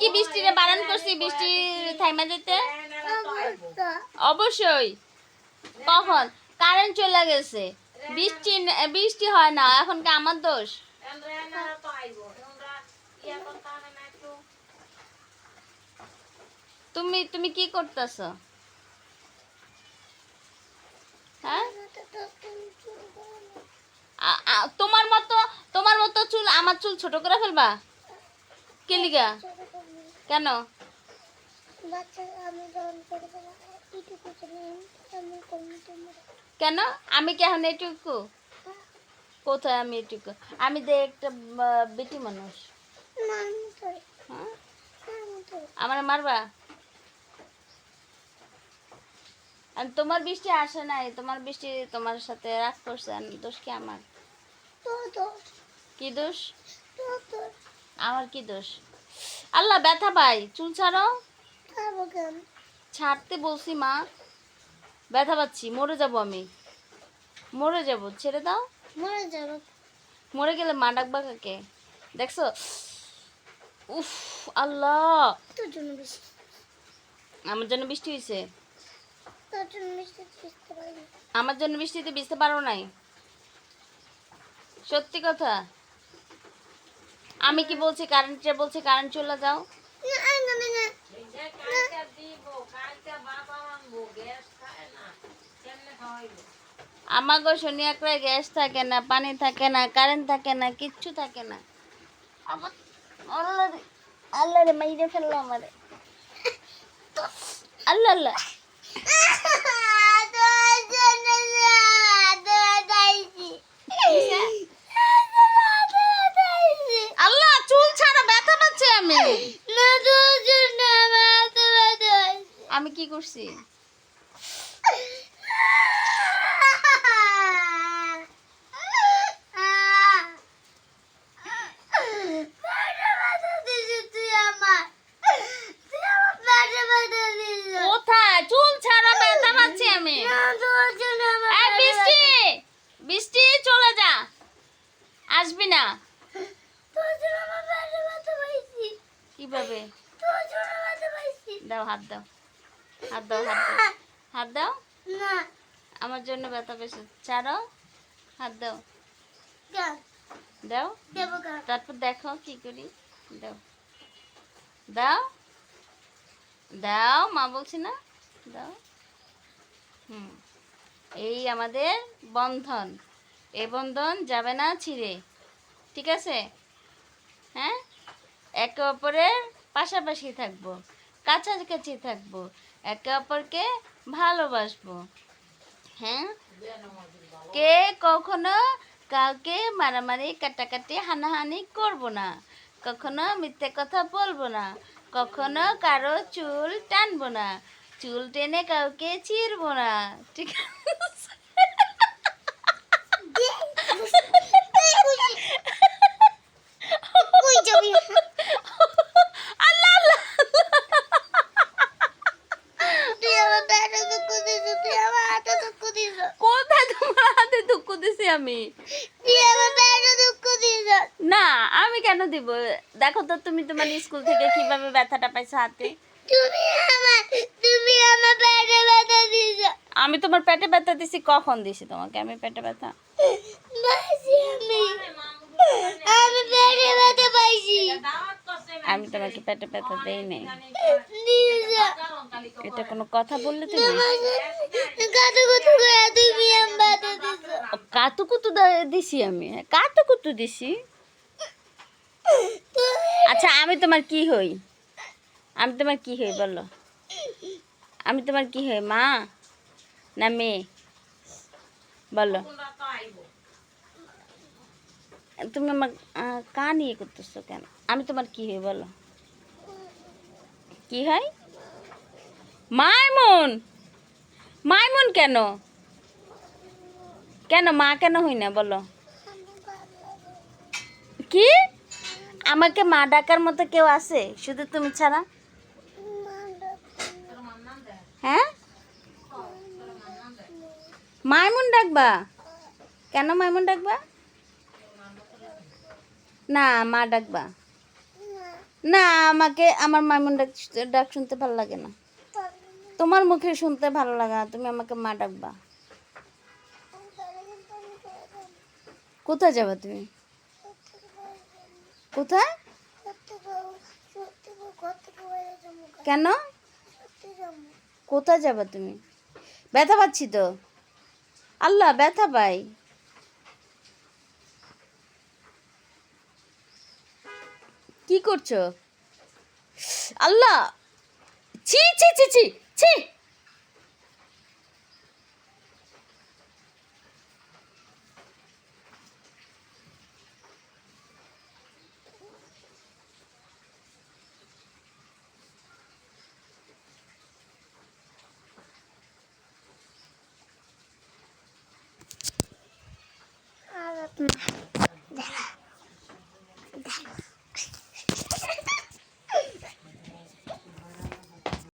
কি বৃষ্টিরে বারণ করছি? বৃষ্টি থাইমা যেতে? অবশ্যই। কখন? কারেন্ট চলে গেছে। বৃষ্টি বৃষ্টি হয় না। এখন কি আমার দোষ? তুমি তুমি কি করতেছ? হ্যাঁ? তোমার মতো তোমার মতো চুল, আমার চুল ছোট করে ফেলবা? কে লিগা? কেন? কেন? আমি কেন এটুকু? কোথায় আমি এটুকু? আমি দে একটা বেটি মানুষ। হ্যাঁ? আমার মারবা? আর তোমার বৃষ্টি আসে নাই তোমার বৃষ্টি তোমার সাথে রাগ করছে দোষ কি আমার? কি দোষ। আমার কি দোষ? আল্লাহ ব্যথা পাই চুল ছাড়ো। ছাড়তে বলছি মা। ব্যথা পাচ্ছি মরে যাব আমি। মরে যাব ছেড়ে দাও। মরে যাব। মরে গেলে মা ডাকবা কাকে? দেখছ? উফ আল্লাহ। তোর জন্য বেশি আমার জন্য বৃষ্টি হয়েছে আমার জন্য বৃষ্টিতে ভিজতে পারো নাই। সত্যি কথা। আমি কি বলছি? কারেন্টে বলছি কারেন্ট চলে যাও না না শনিয়াকড়া গ্যাস থাকে না পানি থাকে না কারেন্ট থাকে না কিচ্ছু থাকে না। আমার আল্লাহ আল্লাহ রে মাইরে আমারে। আল্লাহ আল্লাহ তোর জন্য না তোর দাইছি আল্লাহ চুল ছাড়া ব্যথা পাচ্ছে আমি না তোর জন্য আমার তোর দাইছি আমি কি করছি? আসবি না। কীভাবে? দাও হাত দাও। হাত দাও হাত দাও। হাত দাও? আমার জন্য ব্যথা পেয়েছে। ছাড়ো। হাত দাও। দাও। তারপর দেখো কি করি। দাও। দাও? দাও মা বলছি না? দাও। হুম। এই আমাদের বন্ধন। এই বন্ধন যাবে না ছিঁড়ে। ঠিক আছে? হ্যাঁ? একে অপরের পাশাপাশি থাকব। কাছাকাছি থাকব, একে অপরকে ভালোবাসবো। হ্যাঁ? কে কখনো কাউকে মারামারি, কাটাকাটি, হানাহানি করব না। কখনো মিথ্যে কথা বলব না। কখনো কারও চুল টানবো না। চুল টেনে কাউকে চিরবো না। ঠিক আছে আল্লাহ আল্লাহ কোথায় তোমার হাতে দুঃখ দিছি আমি। না আমি কেন দিব? দেখো তো তুমি তোমার স্কুল থেকে কীভাবে ব্যথাটা পাইছো হাতে? তুমি আমার তুমি আমার পেটে ব্যথা দিয়েছ। আমি তোমার পেটে ব্যথা দিছি কখন দিছি তোমাকে আমি পেটে ব্যথা? আমি। আমি পেটে ব্যথা পাইছি। আমি তোমাকে পেটে ব্যথা দেই নাই। এটা কোনো কথা বললে তুমি? কত করে তুমি ব্যথা দিয়েছ। কাতু কুতু দা- দিছি আমি হ্যাঁ, কাতু কুতু দিছি। আচ্ছা আমি তোমার কি হই? আমি তোমার কি হই বলো। আমি তোমার কি হই মা না মেয়ে? বলো। তুমি আমার আহ, কান ইয়ে করতেছো কেন? আমি তোমার কি হই বলো। কি হয়? মাইমুন! মাইমুন কেন? কেন? মা কেন হই না? বলো। কি? আমাকে মা ডাকার মতো কেউ আছে? শুধু তুমি ছাড়া? হ্যাঁ? মাইমুন ডাকবা? কেন মাইমুন ডাকবা? না, মা ডাকবা। না, আমাকে, আমার মাইমুন ডাক ডাক শুনতে ভালো লাগে না। তোমার মুখে শুনতে ভালো লাগে তুমি আমাকে মা ডাকবা। কোথায় যাবে তুমি? কোথায়? কেন? কোথায় যাবে তুমি? ব্যথা পাচ্ছি তো। আল্লাহ, ব্যথা পাই। কি করছ? আল্লাহ! ছি ছি ছি ছি ছি! Mm-hmm.